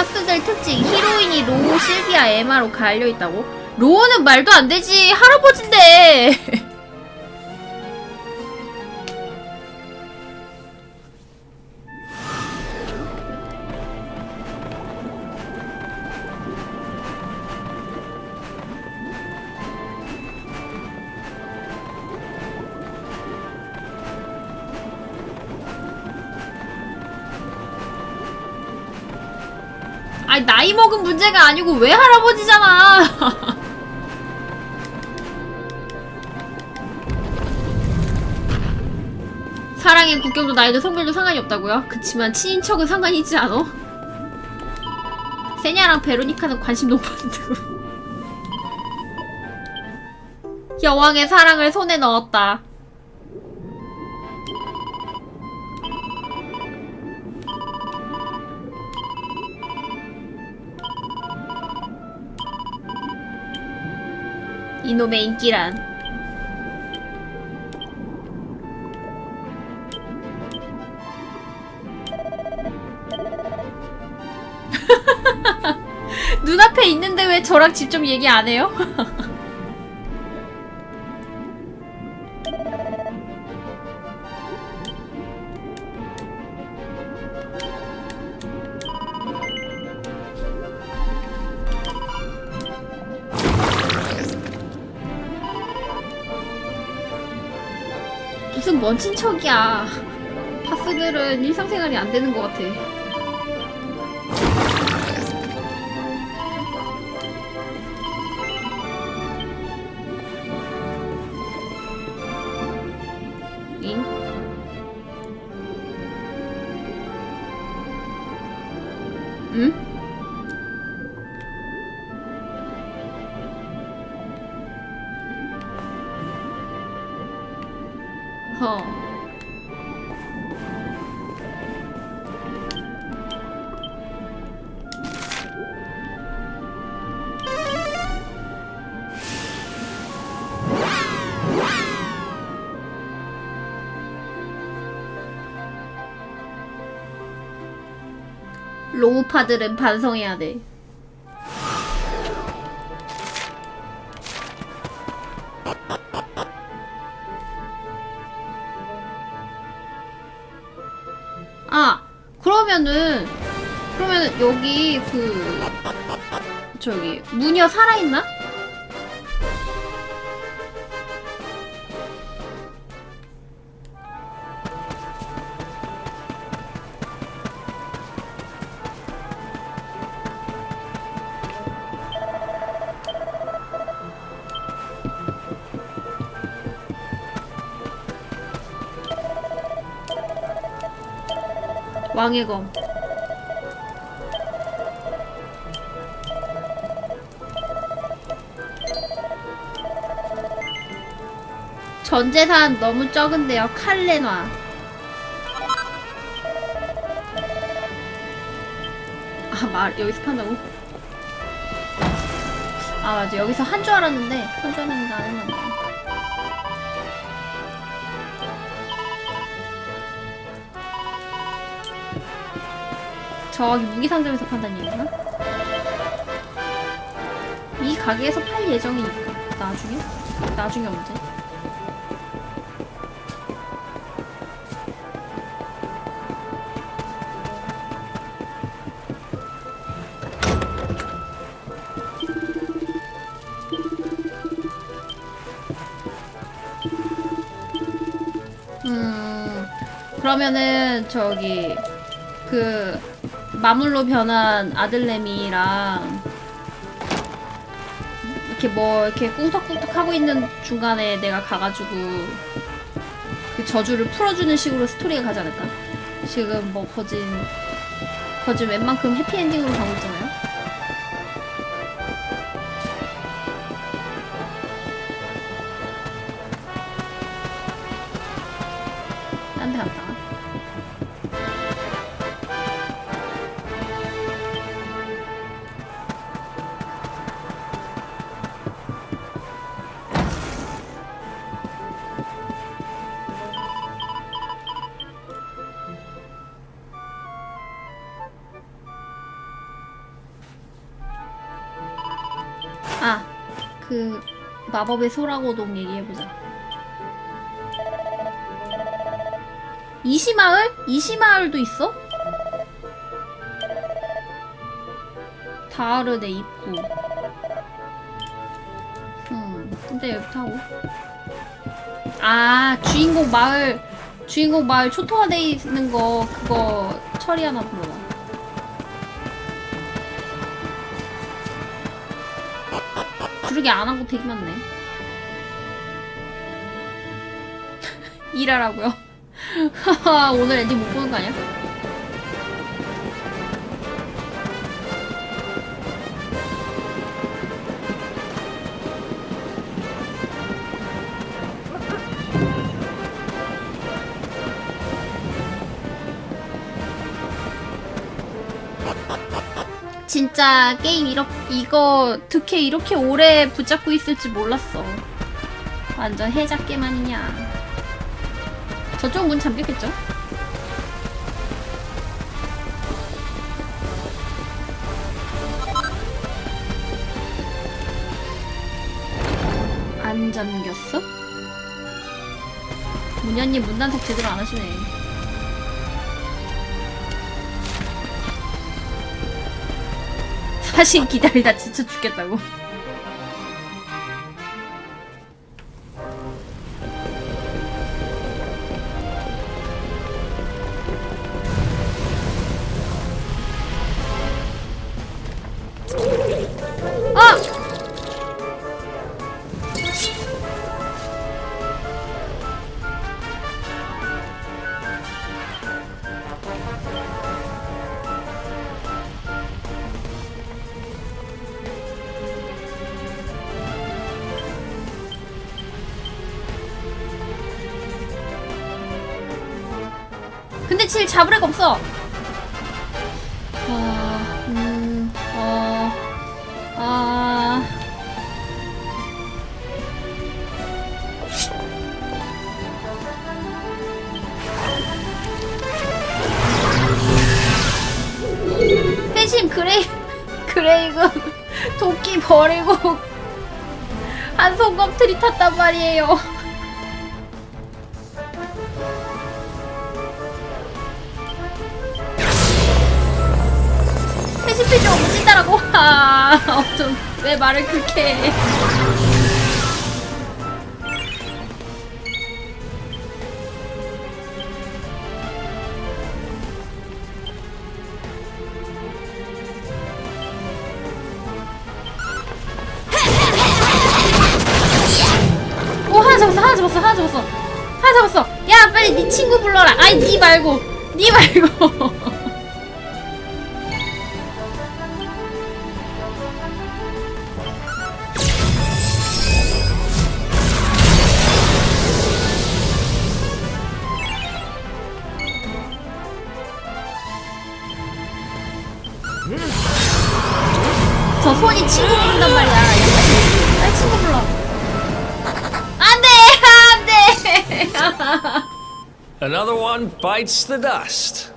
파스들 특징 히로인이 로우, 실비아, 에마로 갈려 있다고? 로우는 말도 안 되지 할아버지인데. 문제가 아니고 왜 할아버지잖아. 사랑의 국경도 나이도 성별도 상관이 없다고요? 그치만 친인척은 상관이 있지 않어? 세냐랑 베로니카는 관심 높았는데 여왕의 사랑을 손에 넣었다 이놈의 인기란 눈앞에 있는데 왜 저랑 직접 얘기 안 해요? 먼 친척이야. 파스들은 일상생활이 안 되는 것 같아. 로우파들은 반성해야 돼. 아, 그러면은, 그러면은 여기 그, 저기, 무녀 살아있나? 왕의 검. 전 재산 너무 적은데요. 칼레놔. 아, 말, 여기서 판다고? 아, 맞아. 여기서 한 줄 알았는데, 한 줄 알았는데 안 봐. 저기 무기상점에서 판다는 얘기구나? 이 가게에서 팔 예정이니까 나중에? 나중에 언제? 음 그러면은 저기 그 마물로 변한 아들내미랑 이렇게 뭐 이렇게 꿍덕꿍덕 하고 있는 중간에 내가 가가지고 그 저주를 풀어주는 식으로 스토리가 가지 않을까? 지금 뭐 거진 거진 웬만큼 해피엔딩으로 가고 있잖아요. 마법의 소라고동 얘기해보자. 이시마을? 이시마을도 있어? 다르네 입구. 음, 근데 여기 타고. 아, 주인공 마을, 주인공 마을 초토화돼 있는 거 그거 처리하나 보다. 그러게 안 하고 되게 많네. 일하라고요. 오늘 엔딩 못 보는 거 아니야? 진짜 게임 이렇, 이거 득해 이렇게 오래 붙잡고 있을 줄 몰랐어. 완전 해작게만이냐. 저쪽 문 잠겼겠죠? 안 잠겼어? 문현님 문단속 제대로 안 하시네. 사신 기다리다 지쳐 죽겠다고. 잡을 애가 없어. 아, 음, 어, 아. 회심 그레이 그레이군 도끼 버리고 한 손검틀이 탔단 말이에요. 없진다라고. 아, 어쩜 왜 말을 그렇게 해. 저 손이 친구 부른단 말이야 빨리 친구 불러 안돼 안돼 Another one bites the dust.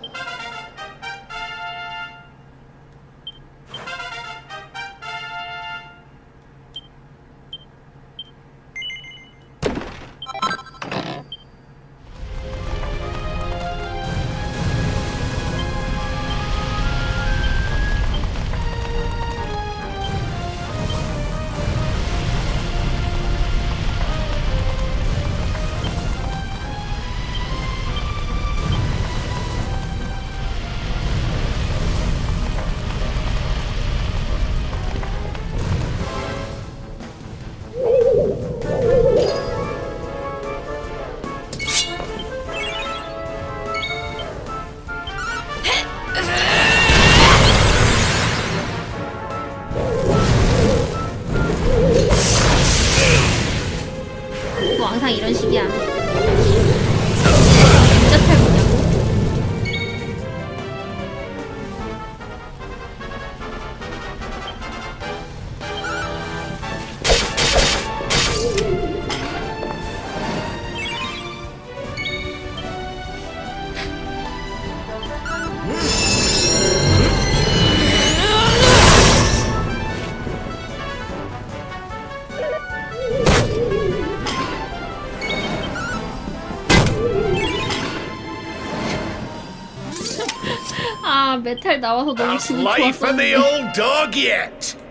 아 메탈 나와서 너무 How's 기분 life and the 좋았어. old dog yet?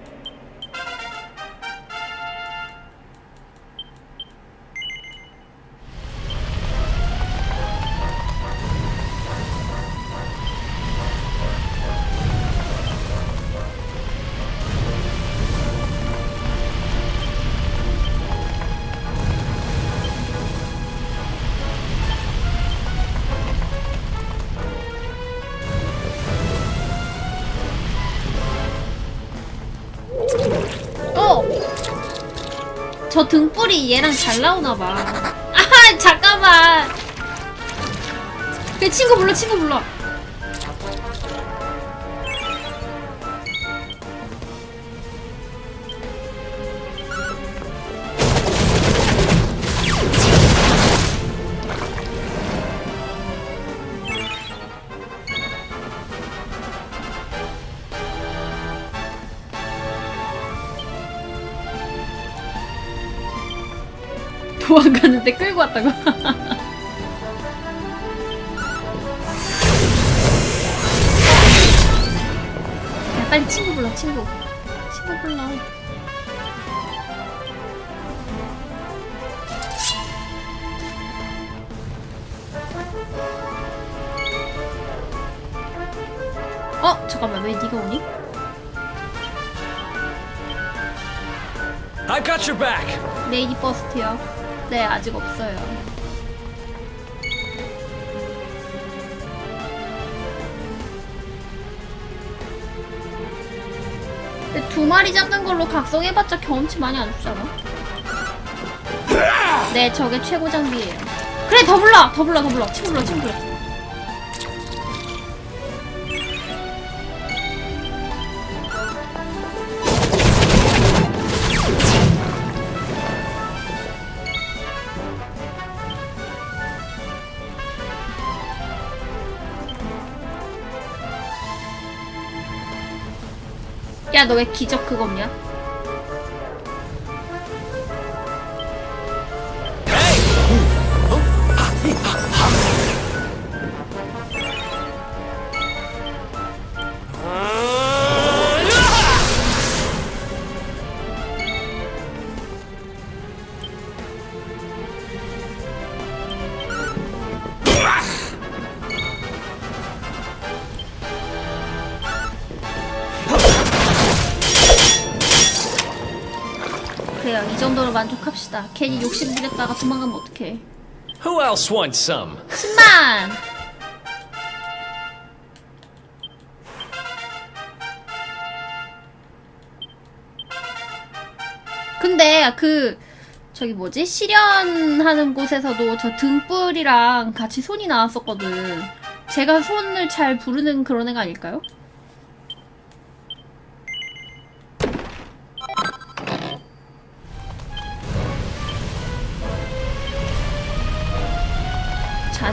저 등불이 얘랑 잘 나오나 봐. 아 잠깐만. 그 친구 불러 친구 불러. 도망가는데 끌고 왔다고. 야, 빨리 친구 불러, 친구. 친구 불러. 어, 잠깐만, 왜 네가 오니? I got your back. 레이디 버스트요. 네, 아직 없어요. 두 마리 잡는 걸로 각성해봤자 경험치 많이 안 주잖아. 네, 저게 최고 장비예요. 그래, 더 불러, 더 불러, 더 불러, 친구 불러, 친구 불러. 야, 너 왜 기적 그거 없냐? 그래요, 이 정도로 만족합시다. 괜히 욕심 부렸다가 도망가면 어떡해. Who else wants some? 10만! 근데 그 저기 뭐지 실현하는 곳에서도 저 등불이랑 같이 손이 나왔었거든. 제가 손을 잘 부르는 그런 애가 아닐까요?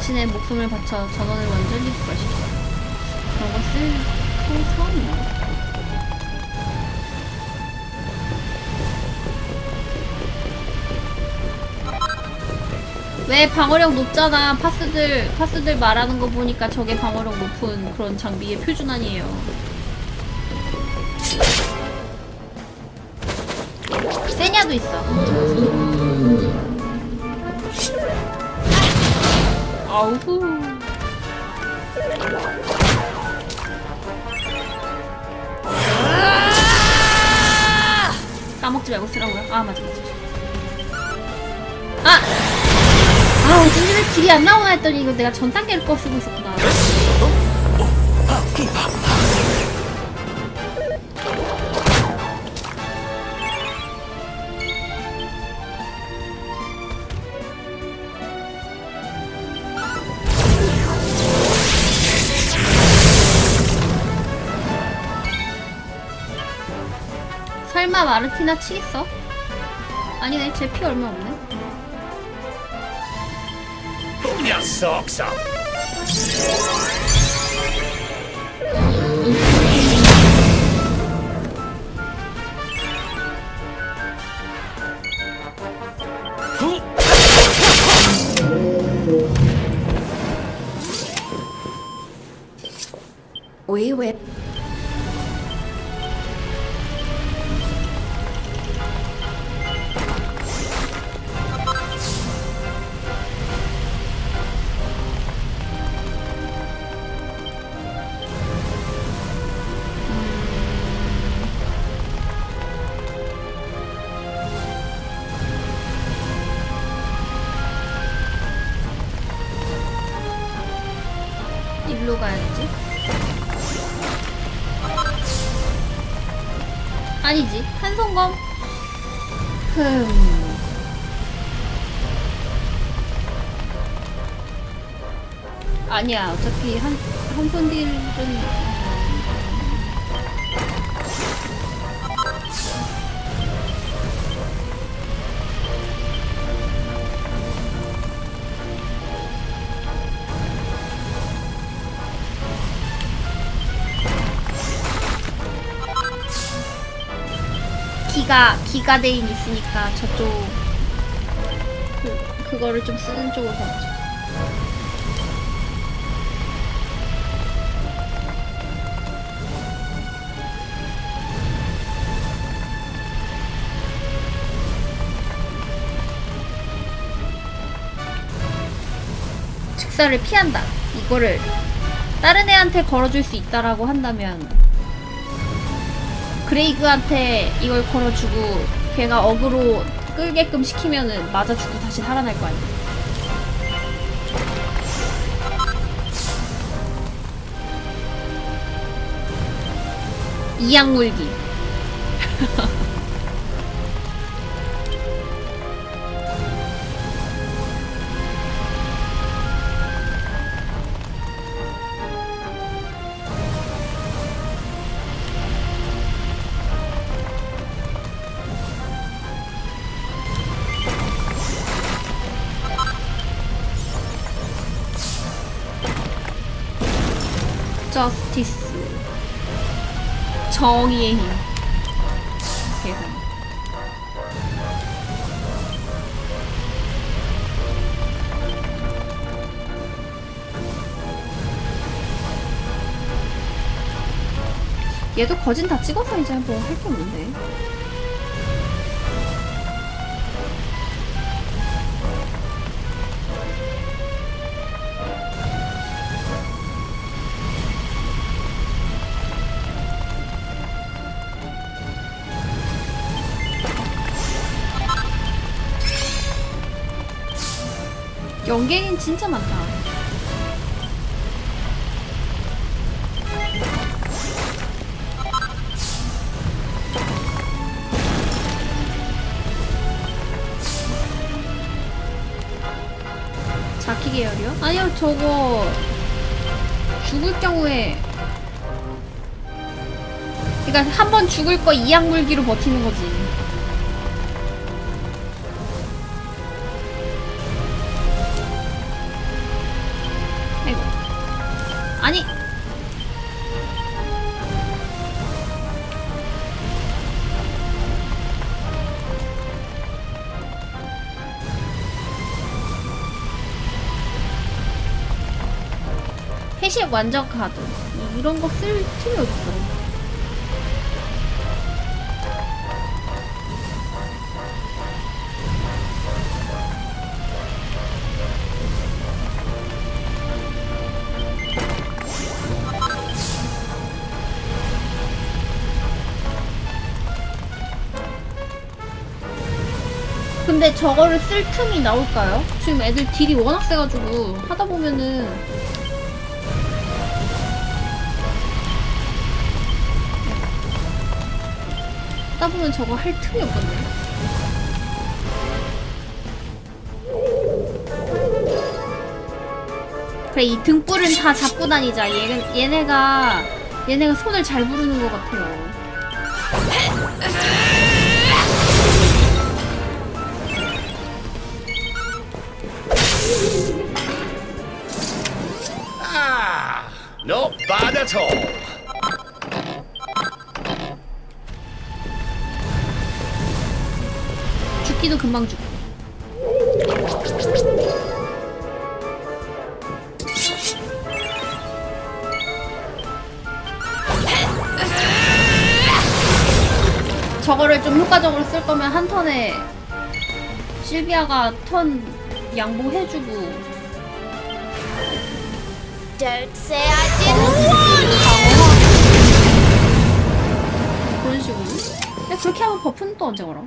자신의 목숨을 바쳐 전원을 완전히 부활시켜. 저것을 소선이요. 왜 방어력 높잖아. 파스들 파스들 말하는 거 보니까 저게 방어력 높은 그런 장비의 표준 아니에요. 세냐도 있어. 아우후. 까먹지 말고 쓰라고요. 아 맞아 맞아. 아! 아 어쩐지 왜 딜이 안 나오나 했더니 이거 내가 전 단계를 꺼 쓰고 있었구나. 설마 마르티나 치겠어? 아니네, 제 피 얼마 없네. Up. 왜 흠. 아니야. 어차피 한, 한손 딜은. 기가, 기가 대인 있으니까 저쪽. 그, 그거를 좀 쓰는 쪽으로 가보자. 즉사를 피한다. 이거를 다른 애한테 걸어줄 수 있다라고 한다면 그레이그한테 이걸 걸어주고 걔가 어그로 끌게끔 시키면은 맞아주고 다시 살아날 거 아니야. 이악 물기. 얘도 거진 다 찍어서 이제 뭐 할 게 없는데. 연계인 진짜 많다. 저거 죽을 경우에 그러니까 한 번 죽을 거 이악 물기로 버티는 거지. 아이고. 아니. 회식 완전 카드. 이런 거 쓸 틈이 없어. 근데 저거를 쓸 틈이 나올까요? 지금 애들 딜이 워낙 세가지고 하다 보면은 하다 보면 저거 할 틈이 없겠네. 그래 이 등불은 다 잡고 다니자. 얘, 얘네가 얘네가 손을 잘 부르는 것 같아요. Bad at all. 새끼도 금방 죽고 저거를 좀 효과적으로 쓸 거면 한 턴에 실비아가 턴 양보해주고. Don't say I didn't warn you. 그런 식으로. 근데 그렇게 하면 버프는 또 언제 걸어?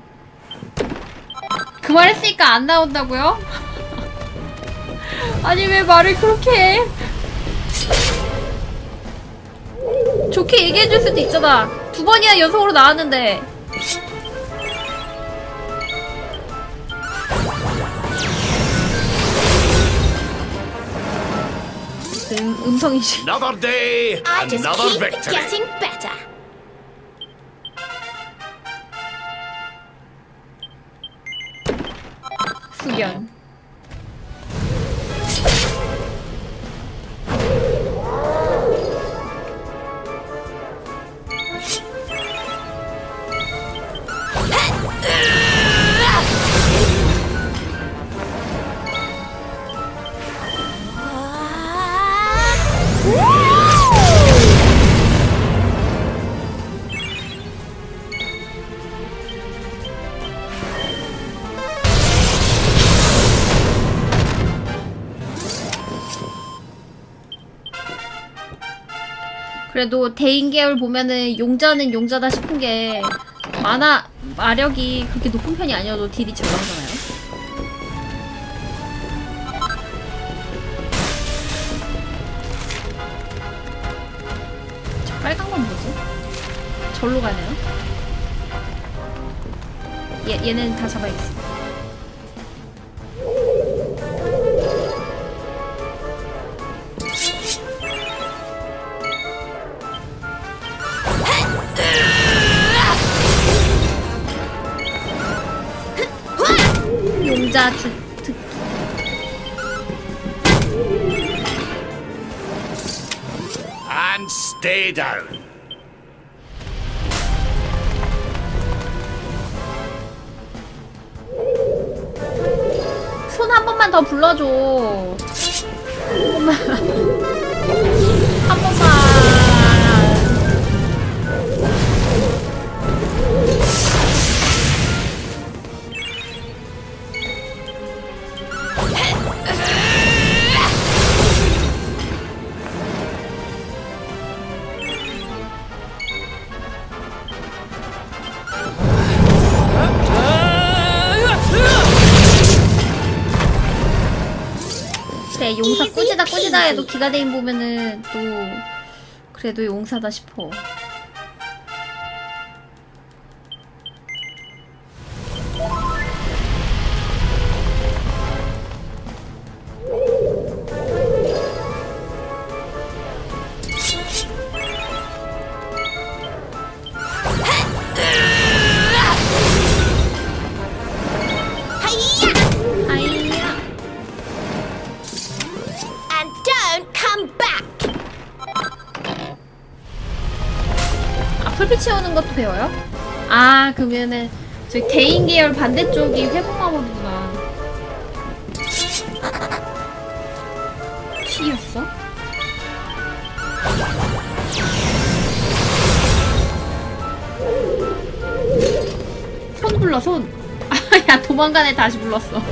그 말 했으니까 안 나온다고요? 아니 왜 말을 그렇게 해? 좋게 얘기해줄 수도 있잖아. 두 번이나 연속으로 나왔는데. 음, 음성인식. Another day, I just another keep victory. getting better. 숙연. 그래도 대인 계열 보면은 용자는 용자다 싶은 게 만화 마력이 그렇게 높은 편이 아니어도 딜이 잘 나오잖아요. 저 빨간 건 뭐지? 절로 가네요. 얘 얘는 다 잡아야겠어. And stay down. 손 한 번만 더 불러줘. 한 번만. 꾸지다 해도 기가대인 보면은 또 그래도 용사다 싶어. 아 그러면은 저기 대인 계열 반대쪽이 회복 마법이구나. 튀었어? 손 불러 손. 아야 도망가네 다시 불렀어.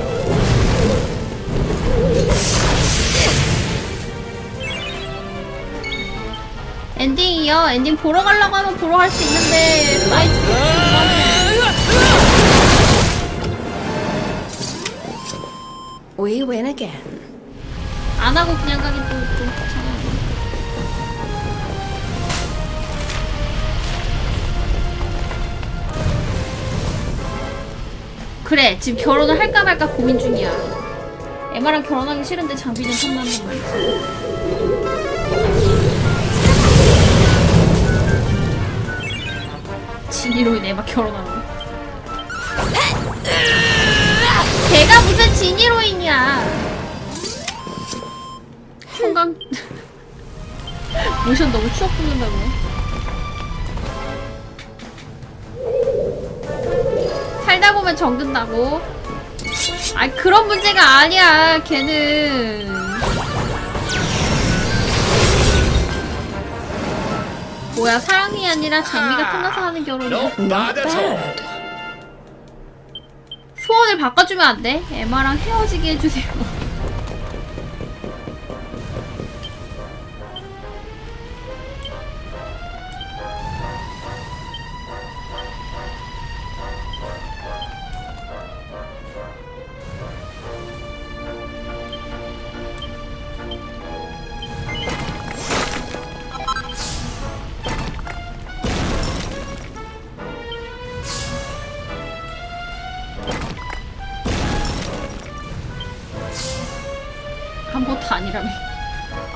엔딩이요? 엔딩 보러 가려고 하면 보러 갈 수 있는데 사이트 We win again. 안 하고 그냥 가기 또 좀 귀찮아. 그래 지금 결혼을 할까 말까 고민 중이야. 에마랑 결혼하기 싫은데 장비 좀 탐나는 말이 진이로 인해 에마 결혼하고. 걔가 무슨 진이로인이야. 형광 모션 너무 추억 돋는다고 살다 보면 정든다고 아 그런 문제가 아니야 걔는 뭐야 사랑이 아니라 장미가 끝나서 하는 결혼이야? 소원을 바꿔주면 안 돼? 에마랑 헤어지게 해주세요.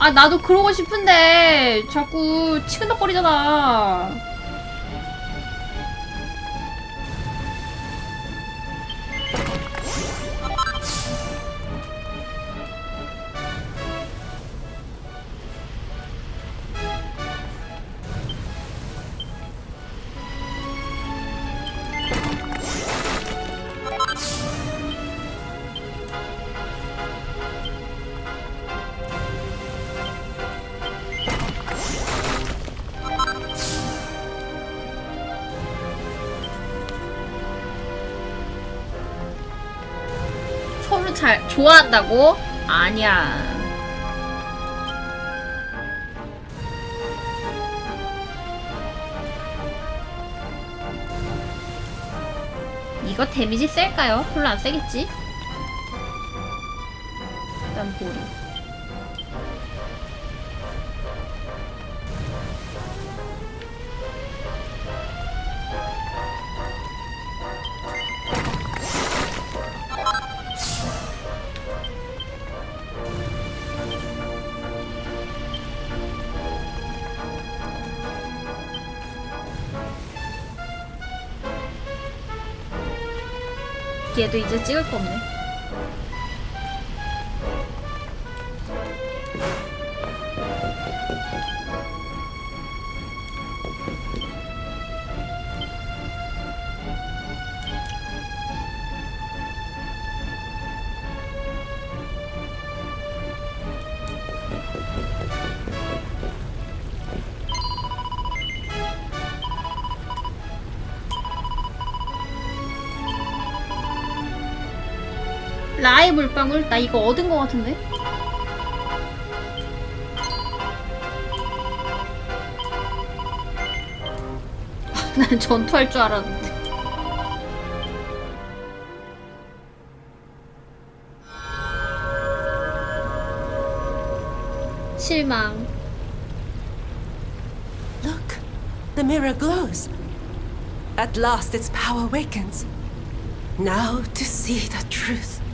아, 나도 그러고 싶은데, 자꾸 치근덕거리잖아. 잘 좋아한다고? 아니야. 이거 데미지 셀까요? 별로 안 세겠지? 일단 보리. 얘도 이제 찍을 거 없네. 물방울? 나 이거 얻은 거 같은데? 난 전투할 줄 알았는데. 실망. Look, the mirror glows. At last its power wakens. Now to see the truth.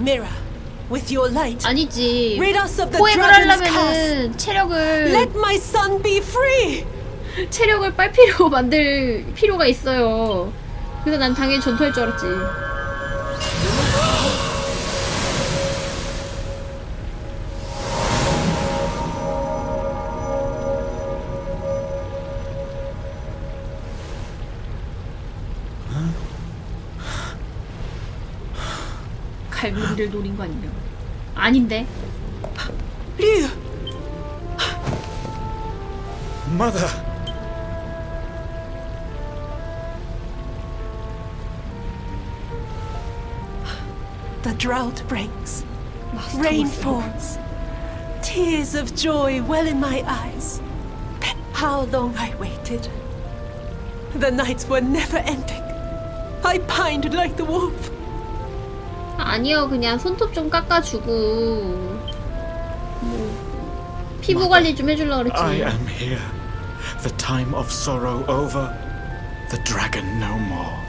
Mirror, with your light, 아니지. rid us of the 포획을 dragon's curse. 하려면은 체력을 Let my son be free. 체력을 빨피로 만들 필요가 있어요. 그래서 난 당연히 전투할 줄 알았지. 갈무리를 노린 거 아니냐? 아닌데. Liu, Mother! the drought breaks. Rain falls. Tears of joy well in my eyes. How long I waited. The nights were never ending. I pined like the wolf. 아니요, 그냥 손톱 좀 깎아주고 뭐 피부 관리 좀 해주려고 그랬지. I am here. The time of sorrow over. The dragon no more.